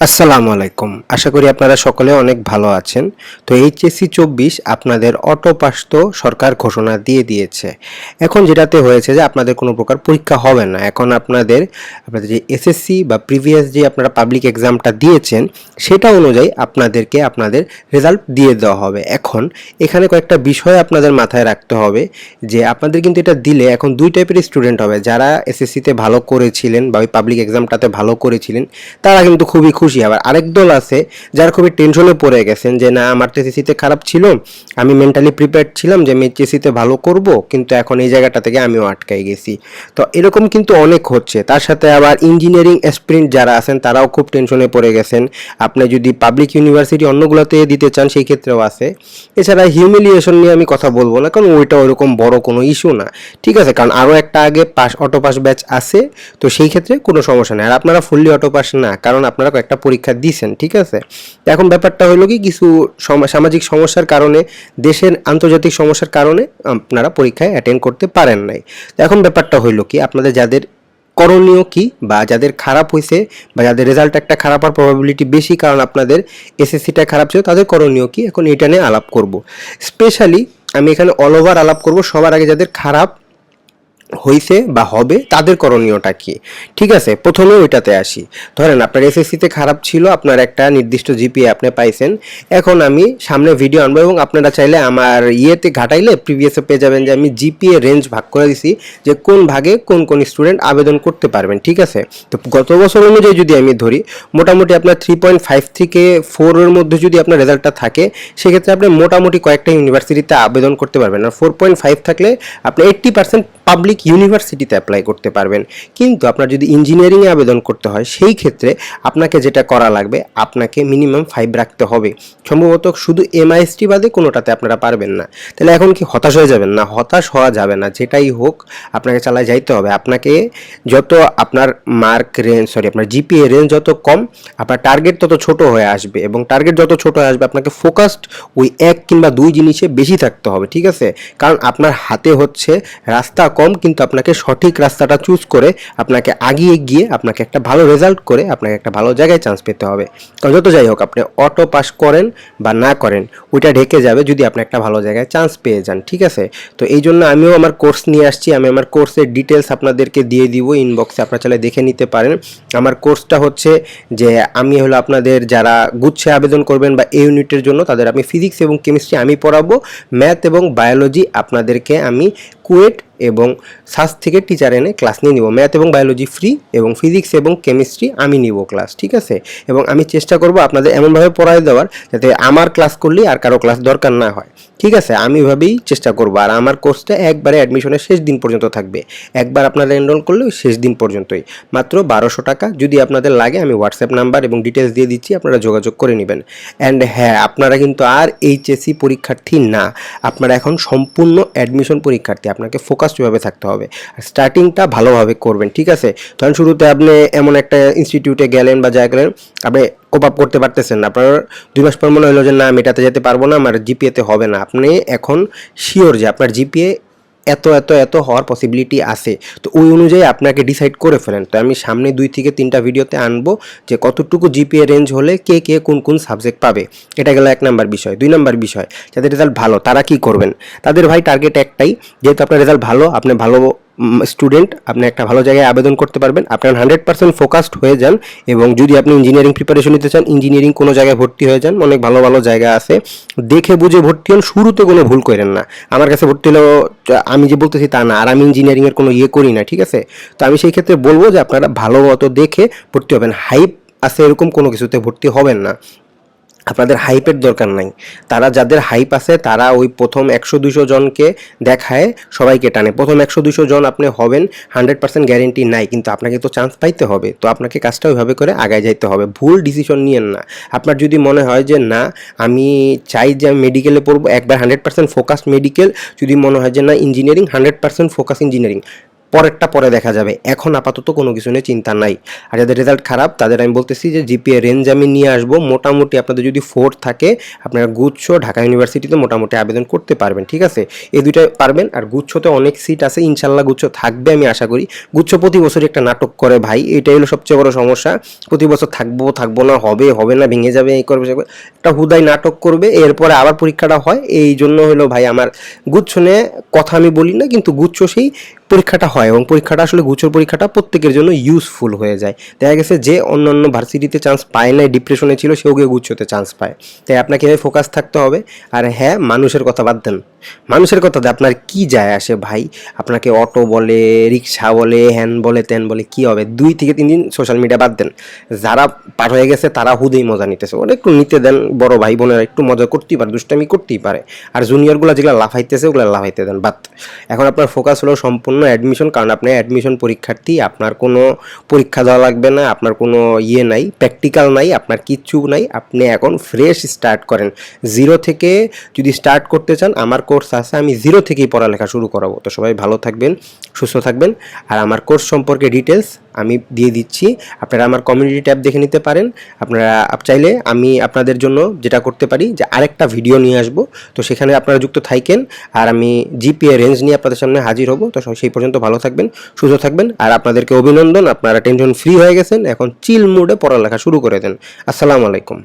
আসসালামু আলাইকুম। আশা করি আপনারা সকলে অনেক ভালো আছেন। তো এইচএসসি চব্বিশ আপনাদের অটো পাস তো সরকার ঘোষণা দিয়ে দিয়েছে। এখন যেটাতে হয়েছে যে আপনাদের কোনো প্রকার পরীক্ষা হবে না। এখন আপনাদের আপনাদের যে এসএসসি বা প্রিভিয়াস যে আপনারা পাবলিক এক্সামটা দিয়েছেন, সেটা অনুযায়ী আপনাদেরকে আপনাদের রেজাল্ট দিয়ে দেওয়া হবে। এখন এখানে কয়েকটা বিষয় আপনাদের মাথায় রাখতে হবে যে আপনাদের কিন্তু এটা দিলে এখন দুই টাইপের স্টুডেন্ট হবে। যারা এসএসসিতে ভালো করেছিলেন বা ওই পাবলিক এক্সামটাতে ভালো করেছিলেন, তারা কিন্তু খুবই খুশি। আবার আরেক দল আছে যারা খুবই টেনশনে পড়ে গেছেন যে, না, আমার তো খারাপ ছিল। আমি মেন্টালি প্রিপেয়ার্ড ছিলাম যে, আমি এইচএসসিতে ভালো করব, কিন্তু এখন এই জায়গাটা থেকে আমিও আটকাই গেছি। তো এরকম কিন্তু অনেক হচ্ছে। তার সাথে আবার ইঞ্জিনিয়ারিং অ্যাসপিরেন্ট যারা আছেন, তারাও খুব টেনশনে পড়ে গেছেন। আপনি যদি পাবলিক ইউনিভার্সিটি অন্যগুলোতে দিতে চান, সেই ক্ষেত্রেও আছে। এছাড়া হিউমিলিয়েশন নিয়ে আমি কথা বলব না, কারণ ওইটা ওইরকম বড় কোনো ইস্যু না। ঠিক আছে, কারণ আরও একটা আগে পাস অটো পাস ব্যাচ আছে, তো সেই ক্ষেত্রে কোনো সমস্যা নেই। আর আপনারা ফুললি অটো পাস না, কারণ আপনারা কয়েকটা পরীক্ষা দিয়েছেন ঠিক আছে? এখন ব্যাপারটা হলো কি, কিছু সম- সামাজিক সমস্যার কারণে, দেশের আন্তর্জাতিক সমস্যার কারণে আপনারা পরীক্ষায় অ্যাটেন্ড করতে পারেন নাই। তো এখন ব্যাপারটা হইল কি, আপনাদের যাদের করণীয় কি বা যাদের খারাপ হয়েছে বা যাদের রেজাল্ট একটা খারাপ হওয়ার প্রবাবিলিটি বেশি কারণ আপনাদের এসএসসিটা খারাপ ছিল, তাদের করণীয় কি, এখন এটা নিয়ে আলাপ করব। স্পেশালি আমি এখানে অল ওভার আলাপ করব, সবার আগে যাদের খারাপ হইছে বা হবে, তাদের করণীয়টা কি? ঠিক আছে প্রথমে ওইটাতে আসি। ধরেন আপনার এসএসসিতে খারাপ ছিল, আপনার একটা নির্দিষ্ট জিপিএ আপনি পাইছেন। এখন আমি সামনে ভিডিও আনব এবং আপনারা চাইলে আমার ইয়েতে ঘাটাইলে প্রিভিয়াসে পেয়ে যাবেন যে আমি জিপিএ রেঞ্জ ভাগ করে দিছি, যে কোন ভাগে কোন কোন স্টুডেন্ট আবেদন করতে পারবেন, ঠিক আছে? তো গত বছর অনুযায়ী যদি আমি ধরি, মোটামুটি আপনার থ্রি পয়েন্ট ফাইভ থেকে ফোরের মধ্যে যদি আপনার রেজাল্টটা থাকে, সেক্ষেত্রে আপনি মোটামুটি কয়েকটা ইউনিভার্সিটিতে আবেদন করতে পারবেন। আর ফোর পয়েন্ট ফাইভ থাকলে আপনি এইট্টি পার্সেন্ট পাবলিক ইউনিভার্সিটিতে অ্যাপ্লাই করতে পারবেন। কিন্তু আপনার যদি ইঞ্জিনিয়ারিংয়ে আবেদন করতে হয়, সেই ক্ষেত্রে আপনাকে যেটা করা লাগবে, আপনাকে মিনিমাম ফাইভ রাখতে হবে। সম্ভবত শুধু এমআইএসটি বাদে কোনোটাতে আপনারা পারবেন না। তাহলে এখন কি হতাশ হয়ে যাবেন? না, হতাশ হওয়া যাবে না। যেটাই হোক, আপনাকে চালায় যাইতে হবে। আপনাকে যত আপনার মার্ক রেঞ্জ সরি আপনার জিপিএ রেঞ্জ যত কম, আপনার টার্গেট তত ছোট হয়ে আসবে। এবং টার্গেট যত ছোট হয়ে আসবে, আপনাকে ফোকাসড ওই এক কিংবা দুই জিনিসে বেশি থাকতে হবে, ঠিক আছে? কারণ আপনার হাতে হচ্ছে রাস্তা কম কিন্তু আপনাকে সঠিক রাস্তাটা চুজ করে আপনাকে আগিয়ে গিয়ে আপনাকে একটা ভালো রেজাল্ট করে আপনাকে একটা ভালো জায়গায় চান্স পেতে হবে। যত যাই হোক, আপনি অটো পাস করেন বা না করেন, ওইটা ঢেকে যাবে যদি আপনি একটা ভালো জায়গায় চান্স পেয়ে যান, ঠিক আছে? তো এই জন্য আমিও আমার কোর্স নিয়ে আসছি, আমি আমার কোর্সের ডিটেলস আপনাদেরকে দিয়ে দিব ইনবক্সে আপনারা চাইলে দেখে নিতে পারেন। আমার কোর্সটা হচ্ছে যে আমি হলো আপনাদের যারা গুচ্ছে আবেদন করবেন বা এই ইউনিটের জন্য, তাদের আমি ফিজিক্স এবং কেমিস্ট্রি আমি পড়াবো ম্যাথ এবং বায়োলজি আপনাদেরকে আমি কুয়েট এবং সাস থেকে টিচার এনে ক্লাস নিয়ে নিব। ম্যাথ এবং বায়োলজি ফ্রি এবং ফিজিক্স এবং কেমিস্ট্রি আমি নিব ক্লাস ঠিক আছে? এবং আমি চেষ্টা করব আপনাদের এমনভাবে পড়ায় দেওয়ার যাতে আমার ক্লাস করলেই আর কারও ক্লাস দরকার না হয়। ঠিক আছে? আমি এভাবেই চেষ্টা করব। আর আমার কোর্সটা একবারে অ্যাডমিশনের শেষ দিন পর্যন্ত থাকবে। একবার আপনারা এনরোল করলে শেষ দিন পর্যন্তই। মাত্র বারোশো টাকা। যদি আপনাদের লাগে, আমি হোয়াটসঅ্যাপ নাম্বার এবং ডিটেলস দিয়ে দিচ্ছি, আপনারা যোগাযোগ করে নেবেন। অ্যান্ড হ্যাঁ আপনারা কিন্তু আর এইচএসসি পরীক্ষার্থী না। আপনারা এখন সম্পূর্ণ অ্যাডমিশন পরীক্ষার্থী। আপনাকে ফোকাসডভাবে থাকতে হবে। আর স্টার্টিংটা ভালোভাবে করবেন, ঠিক আছে? ধরেন শুরুতে আপনি এমন একটা ইনস্টিটিউটে গেলেন বা যা গেলেন, আপনি কোপ আপ করতে পারতেছেন না। আপনার দুই মাস পর মনে হলো যে, না, আমি এটাতে যেতে পারব না, আমার জিপিএতে হবে না। আপনি এখন শিওর যে, আপনার জিপিএ এত এত এত হওয়ার পসিবিলিটি আছে। তো ওই অনুযায়ী আপনাকে ডিসাইড করে ফেলেন। তো আমি সামনে দুই থেকে তিনটা ভিডিওতে আনব যে কতটুকু জিপিএ রেঞ্জ হলে কে কে, কোন কোন সাবজেক্ট পাবে। এটা গেল এক নাম্বার বিষয়। দুই নাম্বার বিষয়, যাদের রেজাল্ট ভালো, তারা কি করবেন? তাদের ভাই টার্গেট একটাই, যেহেতু আপনার রেজাল্ট ভালো, আপনি ভালো স্টুডেন্ট আপনি একটা ভালো জায়গায় আবেদন করতে পারবেন। আপনার হান্ড্রেড পার্সেন্ট ফোকাসড হয়ে যান এবং যদি আপনি ইঞ্জিনিয়ারিং প্রিপারেশন নিতে চান ইঞ্জিনিয়ারিং কোনো জায়গায় ভর্তি হয়ে যান, অনেক ভালো ভালো জায়গা আছে। দেখে বুঝে ভর্তি হন, শুরুতে কোনো ভুল করেন না। আমার কাছে ভর্তি হলেও আমি যে বলতেছি তা না, আর আমি ইঞ্জিনিয়ারিংয়ের কোনো ইয়ে করি না, ঠিক আছে? তো আমি সেই ক্ষেত্রে বলব যে আপনারা ভালো মতো দেখে ভর্তি হবেন। হাইপ আছে এরকম কোনো কিছুতে ভর্তি হবেন না। আপনাদের হাইপের দরকার নাই। তারা যাদের হাইপ আছে, তারা ওই প্রথম একশো দুশো জনকে দেখায়, সবাইকে টানে। প্রথম একশো দুশো জন আপনি হবেন, হান্ড্রেড পার্সেন্ট গ্যারেন্টি নাই, কিন্তু আপনাকে তো চান্স পাইতে হবে। তো আপনাকে কাজটা ওইভাবে করে আগায় যাইতে হবে। ভুল ডিসিশন নিয়েন না। আপনার যদি মনে হয় যে, না, আমি চাই যে আমি মেডিকেলে পড়ব, একবার হান্ড্রেড পার্সেন্ট ফোকাস মেডিকেল যদি মনে হয় যে, না engineering hundred percent focus engineering পরেরটা পরে দেখা যাবে। এখন আপাতত কোনো কিছু নিয়ে চিন্তা নাই। আর যাদের রেজাল্ট খারাপ, তাদের আমি বলতেছি যে জিপিএ রেঞ্জ আমি নিয়ে আসব। মোটামুটি আপনাদের যদি ফোর থাকে, আপনারা গুচ্ছ ঢাকা ইউনিভার্সিটিতে মোটামুটি আবেদন করতে পারবেন, ঠিক আছে? এই দুইটা পারবেন। আর গুচ্ছতে অনেক সিট আছে ইনশাল্লাহ গুচ্ছ থাকবে আমি আশা করি। গুচ্ছ প্রতি বছরই একটা নাটক করে ভাই, এটাই হলো সবচেয়ে বড় সমস্যা। প্রতি বছর থাকব থাকব না, হবে হবে না, ভেঙে যাবে এই করবে। একটা হুদাই নাটক করবে, এরপরে আবার পরীক্ষাটা হয়। এই জন্য হলো ভাই আমার গুচ্ছ নিয়ে কথা আমি বলি না, কিন্তু গুচ্ছ সেই পরীক্ষাটা হয় এবং পরীক্ষাটা আসলে গুচ্ছর পরীক্ষাটা প্রত্যেকের জন্য ইউজফুল হয়ে যায়। দেখা গেছে যে অন্য অন্য ভার্সিটিতে চান্স পায় না ডিপ্রেশনে ছিল, সেও গিয়ে গুচ্ছতে চান্স পায়। তাই আপনাকে এভাবে ফোকাস থাকতে হবে। আর হ্যাঁ মানুষের কথা বাদ দেন। মানুষের কথাতে আপনার কি যায় আসে ভাই? আপনাকে অটো বলে রিক্সা বলে হ্যান বলে ত্যান বলে, কি হবে? দুই থেকে তিন দিন সোশ্যাল মিডিয়া বাদ দেন। যারা পার হয়ে গেছে, তারা হুদেই মজা নিতেছে। ওরা একটু নিতে দেন, বড় ভাই বোনেরা একটু মজা করতেই পারে, দুষ্টামি করতেই পারে। আর জুনিয়রগুলো যেগুলো লাফাইতেছে, ওগুলো লাফাইতে দেন, বাদ। এখন আপনার ফোকাস হলো সম্পূর্ণ অ্যাডমিশন কারণ আপনি অ্যাডমিশন পরীক্ষার্থী, আপনার কোনো পরীক্ষা দেওয়া লাগবে না, আপনার কোনো ইয়ে নাই প্র্যাকটিক্যাল নাই, আপনার কিচ্ছু নাই। আপনি এখন ফ্রেশ স্টার্ট করেন। জিরো থেকে যদি স্টার্ট করতে চান, আমার কোর্স আছে, আমি জিরো থেকেই পড়ালেখা শুরু করাবো। তো সবাই ভালো থাকবেন। সুস্থ থাকবেন। আর আমার কোর্স সম্পর্কে ডিটেলস আমি দিয়ে দিচ্ছি। আপনারা আমার কমিউনিটি ট্যাব দেখে নিতে পারেন। আপনারা আপ- চাইলে আমি আপনাদের জন্য যেটা করতে পারি যে আরেকটা ভিডিও নিয়ে আসব। তো সেখানে আপনারা যুক্ত থাকেন আর আমি জিপিএ রেঞ্জ নিয়ে আপনাদের সামনে হাজির হব। তো সেই পর্যন্ত ভালো থাকবেন, সুস্থ থাকবেন। আর আপনাদেরকে অভিনন্দন। আপনারা টেনশন ফ্রি হয়ে গেছেন। এখন চিল মুডে পড়ালেখা শুরু করে দেন। আসসালামু আলাইকুম।